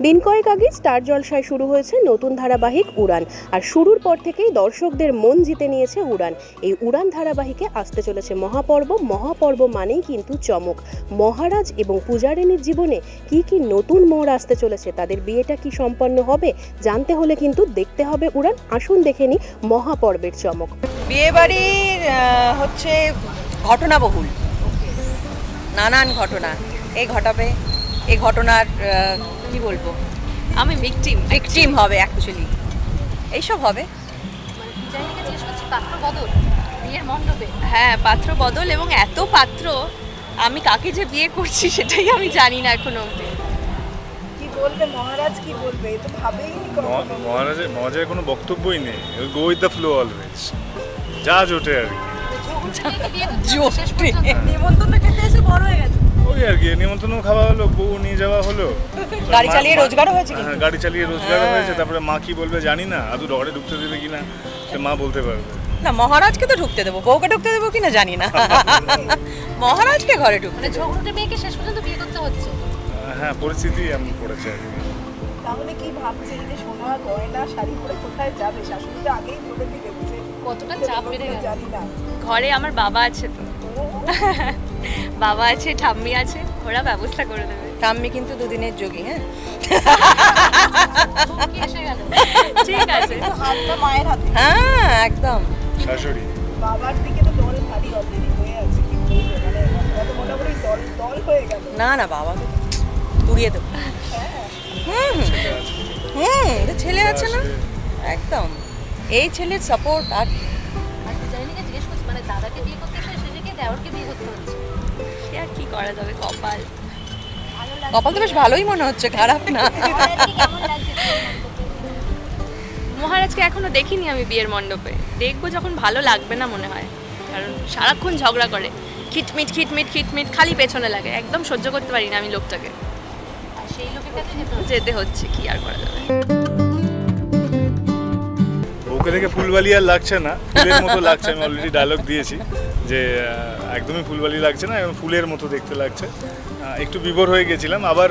দিন কয়েক আগে স্টার জলসায় শুরু হয়েছে নতুন ধারাবাহিক উড়ান, আর শুরুর পর থেকেই দর্শকদের মন জিতে নিয়েছে উড়ান। এই উড়ান ধারাবাহিকে আসতে চলেছে মহাপর্ব মহাপর্ব মানেই কিন্তু চমক। মহারাজ এবং পূজারিনীর জীবনে কি কি নতুন মোড় আসতে চলেছে, তাদের বিয়েটা কি সম্পন্ন হবে, জানতে হলে কিন্তু দেখতে হবে উড়ান। আসুন দেখে নি মহাপর্বের চমক। বিয়েবাড়ির হচ্ছে ঘটনাবহুল। নানান ঘটনা। এই ঘটাবে? এই ঘটনার কি বলব? আমি ভিকটিম ভিকটিম হবে অ্যাকচুয়ালি এইসব হবে। জানিকে জিজ্ঞেস করছি পাত্র বদল? বিয়ের মণ্ডপে? হ্যাঁ পাত্র বদল এবং এত পাত্র আমি কাকে যে বিয়ে করছি সেটাই আমি জানি না এখনও অবধি। কি বলবে মহারাজ কি বলবে? এ তো ভাবেই নি কখনো। মহা- মহারাজের মহারাজের কোনো বক্তব্যই নেই। Go with the flow always যা জোটে আর কি। নিমন্ত্রণ খেতে এসে বড় হয়ে গেছে। ওই আর কি নিমন্ত্রণ খাওয়া হলো বউ নিয়ে যাওয়া হলো। গাড়ি চালিয়ে রোজগারও হয়েছে। হ্যাঁ, গাড়ি চালিয়ে রোজগারও হ্যাঁ। হয়েছে তারপরে মা কি বলবে জানি না আদু ঘরে ঢুকতে দেবে কিনা সে মা বলতে পারবে। না মহারাজকে তো ঢুকতে দেবো বউকে ঢুকতে দেবো কিনা জানি না। মহারাজকে ঘরে ঢুকতে মানে ঝগড়ুটে মেয়েকে শেষ পর্যন্ত বিয়ে করতে হচ্ছে। হ্যাঁ পরিস্থিতি এমন পড়েছে আর কি। তাহলে কি ভাবছে যে সোনা গয়না শাড়ি পরে কোথায় যাবে? শাশুড়ি তো আগেই বলে দিয়ে গেছে কতটা চাপ বেড়ে গেল। জানি না। ঘরে আমার বাবা আছে তো। বাবা আছে ঠাম্মি আছে ওরা ব্যবস্থা করে দেবে। ঠাম্মি কিন্তু দুদিনের যোগী হ্যাঁ? ঠিক আছে। হাতটা মায়ের হাতে। হ্যাঁ একদম। শাশুড়ি। বাবার দিকে তো দল ভারী অলরেডি হয়ে আছে কি বলব? মানে মোটামুটি দল দল হয়ে গেল। না না বাবা উড়িয়ে দেবো। হুম হুম ছেলে আছে না? একদম। এই ছেলের সাপোর্ট আর মানে দাদাকে বিয়ে করতে দেওরকে বিয়ে করতে হচ্ছে। সে আর কি করা যাবে কপাল? কপাল তো বেশ ভালোই মনে হচ্ছে খারাপ না। মহারাজকে এখনও দেখিনি আমি বিয়ের মণ্ডপে। দেখব যখন ভালো লাগবে না মনে হয়। কারণ সারাক্ষণ ঝগড়া করে। খিটমিট খিটমিট খিটমিট খালি পেছনে লাগে। একদম সহ্য করতে পারি না আমি লোকটাকে। সেই লোকের কাছে যেতে হচ্ছে কি আর করা যাবে? বউকে দেখে ফুলবালি আর লাগছে না ফুলের মতো লাগছে আমি অলরেডি ডায়লগ দিয়েছি যে একদমই ফুলবালি লাগছে না এবং ফুলের মতো দেখতে লাগছে। একটু বিভোর হয়ে গেছিলাম আবার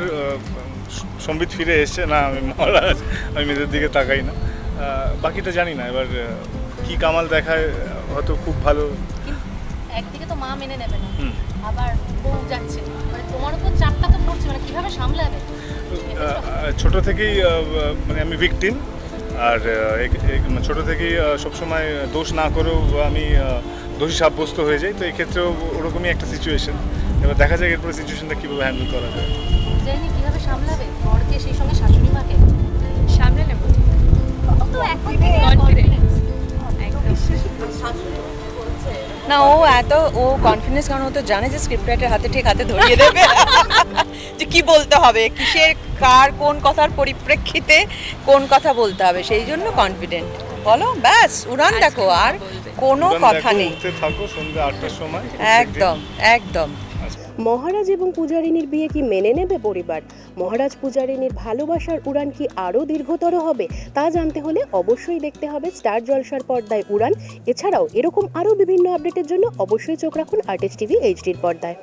সম্বিত ফিরে এসছে না আমি মহারাজ আমি মেয়েদের দিকে তাকাই না। বাকিটা জানি না এবার কি কামাল দেখায় হয়তো খুব ভালো। একদিকে তো মা মেনে নেবে না আবার বউ যাচ্ছে। মানে তোমার উপর চাপটা তো পড়ছে মানে কীভাবে সামলাবে? ছোট থেকেই মানে আমি ভিকটিম আর মানে ছোট থেকেই সবসময় দোষ না করেও আমি দোষী সাব্যস্ত হয়ে যাই। তো এক্ষেত্রেও ওরকমই একটা সিচুয়েশন এবার দেখা যায় এরপরে সিচুয়েশনটা কীভাবে হ্যান্ডেল করা যায়। কীভাবে সামলাবে? বরকে সেই সঙ্গে শাশুড়ি মাকে? সামলে নেব। তো এখন থেকে কনফিডেন্স না ও এত ও কনফিডেন্স কারণ ও তো জানে যে স্ক্রিপ্ট রাইটার হাতে ঠিক হাতে ধরিয়ে দেবে। যে কি বলতে হবে কিসের কার কোন কথার পরিপ্রেক্ষিতে কোন কথা বলতে হবে সেই জন্য কনফিডেন্ট বলো ব্যাস উড়ান দেখো আর কোনো কথা নেই। উঠতে থাকো সন্ধ্যে আটটার সময়। একদম একদম। মহারাজ এবং পূজারিনীর বিয়ে কি মেনে নেবে পরিবার? মহারাজ পূজারিনীর ভালোবাসার উড়ান কি আরও দীর্ঘতর হবে তা জানতে হলে অবশ্যই দেখতে হবে স্টার জলসার পর্দায় উড়ান। এছাড়াও এরকম আরও বিভিন্ন আপডেটের জন্য অবশ্যই চোখ রাখুন আর্টিস্ট টিভি এইচডির পর্দায়।